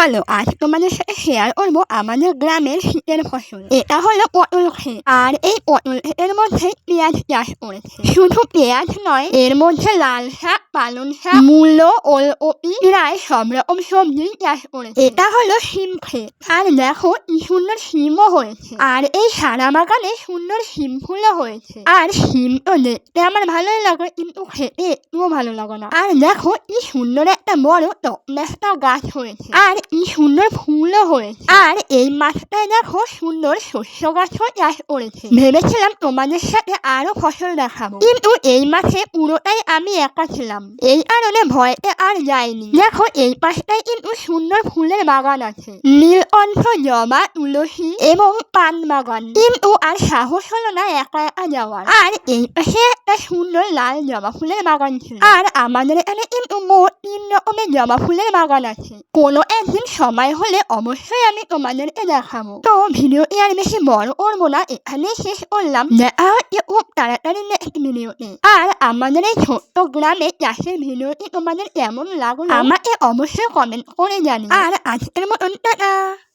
চলো, আজ তোমাদের সাথে শেয়ার করব আমাদের গ্রামের শীতের ফসল। এটা হলো পটল ক্ষেত আর এই পটল ক্ষেতের মধ্যে পেঁয়াজ চাষ করেছে। শুধু পেঁয়াজ নয়, এর মধ্যে লাল শাক, পালং শাক, মূলো, ওলকপি, প্রায় সব রকম সবজি চাষ করেছে। এটা হলো শিম ক্ষেত আর দেখো, কি সুন্দর শিমও হয়েছে। আর এই সারা বাগানে সুন্দর শিম ফুলও হয়েছে। আর শিম তো দেখতে আমার ভালোই লাগে, কিন্তু খেতে একটুও ভালো লাগে না। আর দেখো, কি সুন্দর একটা বড় টকনাস্তা গাছ হয়েছে। আর কি সুন্দর ফুলও হয়েছে। আর এই মাঠটায় দেখো সুন্দর শস্য গাছও চাষ করেছে। ভেবেছিলাম তোমাদের সাথে আরও ফসল দেখাবো। কিন্তু এই মাঠে পুরোটাই আমি একা ছিলাম। এই কারণে ভয়তে আর যাইনি। দেখো এই পাশটায় কিন্তু সুন্দর ফুলের বাগান আছে। নীলকণ্ঠ জবা তুলসী এবং পান বাগান। কিন্তু আর সাহস হলো না একা একা যাওয়ার। আর এই পাশে একটা সুন্দর লাল জবা ফুলের বাগান ছিল। আর আমাদের এখানে কিন্তু মোট তিন রকমের জবা ফুলের বাগান আছে। কোনো একদিন সময় হলে অবশ্যই আমি তোমাদেরকে দেখাবো। তো ভিডিও আর বেশি বড় করব না এখানেই শেষ করলাম। খুব তাড়াতাড়ি নেক্সট ভিডিওতে আর আমাদের এই ছোট্ট গ্রামে চাষের ভিডিওটি তোমাদের কেমন লাগল? আমাকে অবশ্যই কমেন্ট করে জানি আর আজকের মতন টাটা।